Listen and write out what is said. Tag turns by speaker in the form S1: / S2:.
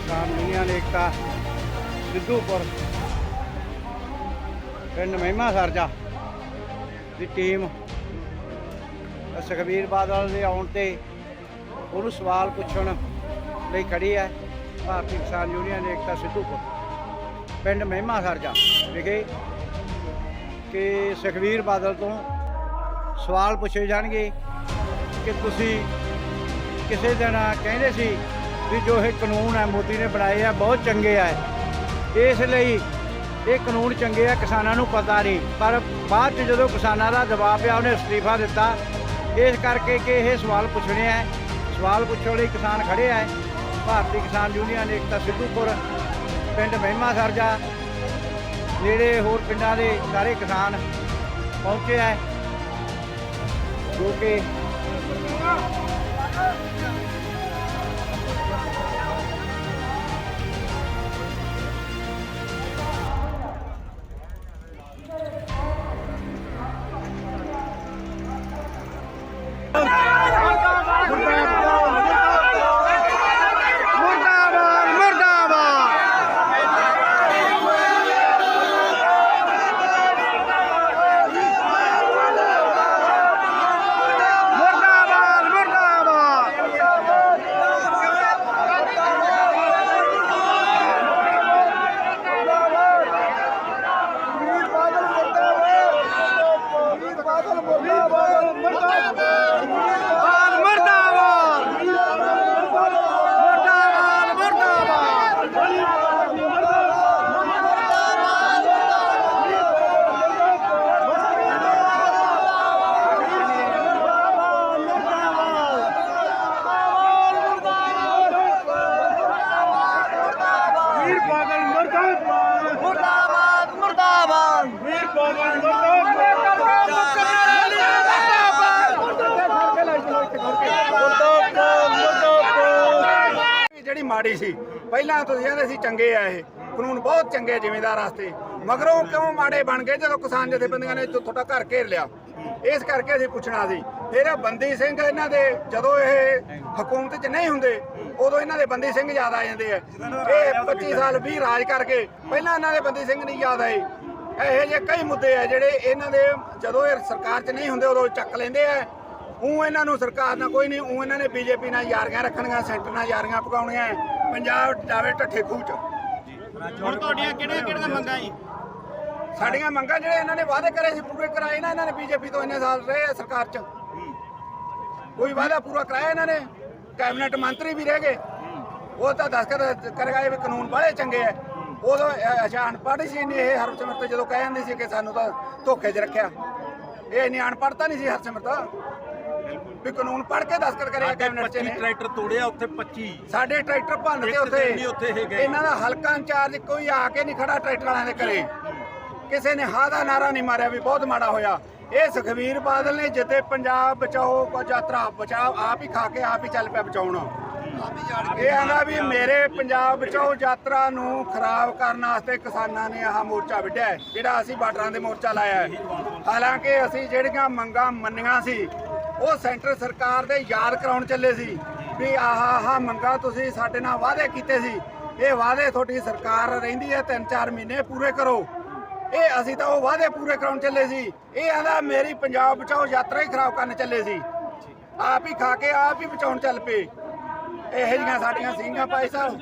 S1: ਕਿਸਾਨ ਯੂਨੀਅਨ ਏਕਤਾ, ਸਿੱਧੂਪੁਰ। ਪਿੰਡ ਮਹਿਮਾ ਸਰਜਾ ਦੀ ਟੀਮ ਸੁਖਬੀਰ ਬਾਦਲ ਦੇ ਆਉਣ ਤੇ ਉਹਨੂੰ ਸਵਾਲ ਪੁੱਛਣ ਲਈ ਖੜੀ ਹੈ, ਭਾਰਤੀ ਕਿਸਾਨ ਯੂਨੀਅਨ ਏਕਤਾ ਸਿੱਧੂਪੁਰ। ਪਿੰਡ ਮਹਿਮਾ ਸਰਜਾ ਵਿਖੇ ਕਿ ਸੁਖਬੀਰ ਬਾਦਲ ਤੋਂ ਸਵਾਲ ਪੁੱਛੇ ਜਾਣਗੇ ਕਿ ਤੁਸੀਂ ਕਿਸੇ ਦਿਨ ਕਹਿੰਦੇ ਸੀ ਵੀ ਜੋ ਇਹ ਕਾਨੂੰਨ ਹੈ, ਮੋਦੀ ਨੇ ਬਣਾਏ ਆ, ਬਹੁਤ ਚੰਗੇ ਆ ਇਸ ਲਈ ਇਹ ਕਾਨੂੰਨ ਚੰਗੇ ਆ, ਕਿਸਾਨਾਂ ਨੂੰ ਪਤਾ ਨਹੀਂ। ਪਰ ਬਾਅਦ ਚ ਜਦੋਂ ਕਿਸਾਨਾਂ ਦਾ ਦਬਾਅ ਪਿਆ ਉਹਨੇ ਅਸਤੀਫਾ ਦਿੱਤਾ। ਇਸ ਕਰਕੇ ਕਿ ਇਹ ਸਵਾਲ ਪੁੱਛਣੇ ਆ। ਸਵਾਲ ਪੁੱਛਣ ਲਈ ਕਿਸਾਨ ਖੜੇ ਆ। ਭਾਰਤੀ ਕਿਸਾਨ ਯੂਨੀਅਨ, ਏਕਤਾ ਸਿੱਧੂਪੁਰ, ਪਿੰਡ ਮਹਿਮਾ ਸਰਜਾ, ਨੇੜੇ ਹੋਰ ਪਿੰਡਾਂ ਦੇ ਸਾਰੇ ਕਿਸਾਨ ਪਹੁੰਚੇ ਆ। ਜੋ ਕਿ Murtabat, Murtabat! Murtabat!
S2: Murtabat! ਮਾੜੀ ਸੀ। ਪਹਿਲਾਂ ਤੁਸੀਂ ਕਹਿੰਦੇ ਸੀ ਚੰਗੇ ਆ ਇਹ। ਕਾਨੂੰਨ ਬਹੁਤ ਚੰਗੇ ਜ਼ਿਮੀਂਦਾਰ ਵਾਸਤੇ। ਮਗਰੋਂ ਕਿਉਂ ਮਾੜੇ ਬਣ ਗਏ? ਜਦੋਂ ਕਿਸਾਨ ਜਥੇਬੰਦੀਆਂ ਨੇ ਤੁਹਾਡਾ ਘਰ ਘੇਰ ਲਿਆ। ਇਸ ਕਰਕੇ ਅਸੀਂ ਪੁੱਛਣਾ ਸੀ। ਫਿਰ ਬੰਦੀ ਸਿੰਘ ਇਹਨਾਂ ਦੇ ਜਦੋਂ ਇਹ ਹਕੂਮਤ 'ਚ ਨਹੀਂ ਹੁੰਦੇ, ਉਦੋਂ ਇਹਨਾਂ ਦੇ ਬੰਦੀ ਸਿੰਘ ਯਾਦ ਆ ਜਾਂਦੇ ਆ। ਇਹ 25 ਸਾਲ 20 ਰਾਜ ਕਰਕੇ ਪਹਿਲਾਂ ਇਹਨਾਂ ਦੇ ਬੰਦੀ ਸਿੰਘ ਨਹੀਂ ਯਾਦ ਆਏ। ਇਹੋ ਜਿਹੇ ਕਈ ਮੁੱਦੇ ਆ ਜਿਹੜੇ ਇਹਨਾਂ ਦੇ ਜਦੋਂ ਇਹ ਸਰਕਾਰ 'ਚ ਨਹੀਂ ਹੁੰਦੇ, ਉਦੋਂ ਚੱਕ ਲੈਂਦੇ ਆ। ਉਹ ਇਹਨਾਂ ਨੂੰ ਸਰਕਾਰ ਨਾਲ ਕੋਈ ਨਹੀਂ ਉਹ ਇਹਨਾਂ ਨੇ ਬੀਜੇਪੀ ਨਾਲ ਯਾਰੀਆਂ ਰੱਖਣੀਆਂ ਸੈਂਟਰ ਨਾਲ ਯਾਰੀਆਂ ਪਕਾਉਣੀਆਂ ਪੰਜਾਬ ਜਾਵੇ ਢੱਠੇ ਖੂਹ ਚ।
S3: ਹੁਣ ਤੁਹਾਡੀਆਂ ਕਿਹੜੀਆਂ ਕਿਹੜੀਆਂ ਮੰਗਾਂ ਜੀ?
S2: ਸਾਡੀਆਂ ਮੰਗਾਂ ਜਿਹੜੇ ਇਹਨਾਂ ਨੇ ਵਾਅਦੇ ਕਰੇ ਸੀ ਪੂਰੇ ਕਰਾਏ ਨਾ ਇਹਨਾਂ ਨੇ ਬੀਜੇਪੀ ਤੋਂ ਇੰਨੇ ਸਾਲ ਰਹੇ ਆ ਸਰਕਾਰ ਚ। ਕੋਈ ਵਾਅਦਾ ਪੂਰਾ ਕਰਾਇਆ ਇਹਨਾਂ ਨੇ? ਕੈਬਨਿਟ ਮੰਤਰੀ ਵੀ ਰਹਿ ਗਏ। ਉਹ ਤਾਂ ਦਸਖਤ ਕਰ ਗਏ ਵੀ ਕਾਨੂੰਨ ਬੜੇ ਚੰਗੇ ਆ। ਉਦੋਂ ਅ- ਅੱਛਾ ਅਨਪੜ੍ਹ ਸੀ ਨੇ ਇਹ ਹਰਸਿਮਰਤ ਜਦੋਂ ਕਹਿ ਜਾਂਦੇ ਸੀ ਕਿ ਸਾਨੂੰ ਤਾਂ ਧੋਖੇ 'ਚ ਰੱਖਿਆ। ਇਹ ਇੰਨੀ ਅਨਪੜ੍ਹਤਾ ਨਹੀਂ ਸੀ ਹਰਸਿਮਰਤ। ਵੀ ਕਾਨੂੰਨ ਪੜ੍ਹ ਕੇ ਦਸਖਤ ਕਰਿਆ ਕੈਬਨਿਟ 'ਚ ਨੇ।
S3: ਟਰੈਕਟਰ ਤੋੜਿਆ ਉੱਥੇ 25
S2: ਸਾਡੇ ਟਰੈਕਟਰ ਭੰਨ
S3: ਇੱਕ
S2: ਤੇ ਉੱਥੇ
S3: ਦਿਨ ਨਹੀਂ ਉੱਥੇ ਇਹ ਗਏ।
S2: ਇਹਨਾਂ ਦਾ ਹਲਕਾ ਇੰਚਾਰਜ ਕੋਈ ਆ ਕੇ ਨਹੀਂ ਖੜਾ ਟਰੈਕਟਰ ਵਾਲਿਆਂ ਦੇ ਘਰੇ। ਕਿਸੇ ਨੇ ਹਾਂ ਦਾ ਨਾਰਾ ਨਹੀਂ ਮਾਰਿਆ ਵੀ ਬਹੁਤ ਮਾੜਾ ਹੋਇਆ। ਇਹ ਸੁਖਵੀਰ ਬਾਦਲ ਨੇ ਜਿੱਤੇ ਪੰਜਾਬ ਬਚਾਓ ਕੋ ਯਾਤਰਾ। ਬਚਾਓ ਆਪ ਹੀ ਖਾ ਕੇ ਆਪ ਹੀ ਚੱਲ ਪਿਆ ਬਚਾਉਣ। ਇਹ ਆਂਦਾ ਵੀ ਮੇਰੇ ਪੰਜਾਬ ਬਚਾਓ ਯਾਤਰਾ ਨੂੰ ਖਰਾਬ ਕਰਨ ਵਾਸਤੇ ਕਿਸਾਨਾਂ ਨੇ ਆਹ ਮੋਰਚਾ ਵਿੱਢਿਆ ਹੈ, ਜਿਹੜਾ ਅਸੀਂ ਬਾਰਡਰਾਂ ਦੇ ਮੋਰਚਾ ਲਾਇਆ ਹੈ। ਹਾਲਾਂਕਿ ਅਸੀਂ ਜਿਹੜੀਆਂ ਮੰਗਾਂ ਮੰਨੀਆਂ ਸੀ ਉਹ ਸੈਂਟਰ ਸਰਕਾਰ ਦੇ ਯਾਦ ਕਰਾਉਣ ਚੱਲੇ ਸੀ ਵੀ ਆਹ ਆਹ ਮੰਗਾਂ ਤੁਸੀਂ ਸਾਡੇ ਨਾਲ ਵਾਅਦੇ ਕੀਤੇ ਸੀ। ਇਹ ਵਾਅਦੇ ਤੁਹਾਡੀ ਸਰਕਾਰ ਰਹਿੰਦੀ ਹੈ 3-4 ਮਹੀਨੇ ਪੂਰੇ ਕਰੋ। ਇਹ ਅਸੀਂ ਤਾਂ ਉਹ ਵਾਅਦੇ ਪੂਰੇ ਕਰਾਉਣ ਚੱਲੇ ਸੀ। ਇਹ ਆਂਦਾ ਮੇਰੀ ਪੰਜਾਬ ਬਚਾਓ ਯਾਤਰਾ ਹੀ ਖਰਾਬ ਕਰਨ ਚੱਲੇ ਸੀ। ਆਪ ਹੀ ਖਾ ਕੇ ਆਪ ਹੀ ਬਚਾਉਣ ਚੱਲ ਪਏ। ਇਹੋ ਜਿਹੀਆਂ ਸਾਡੀਆਂ ਸਿੰਘਾਂ ਭਾਈ ਸਾਹਿਬ।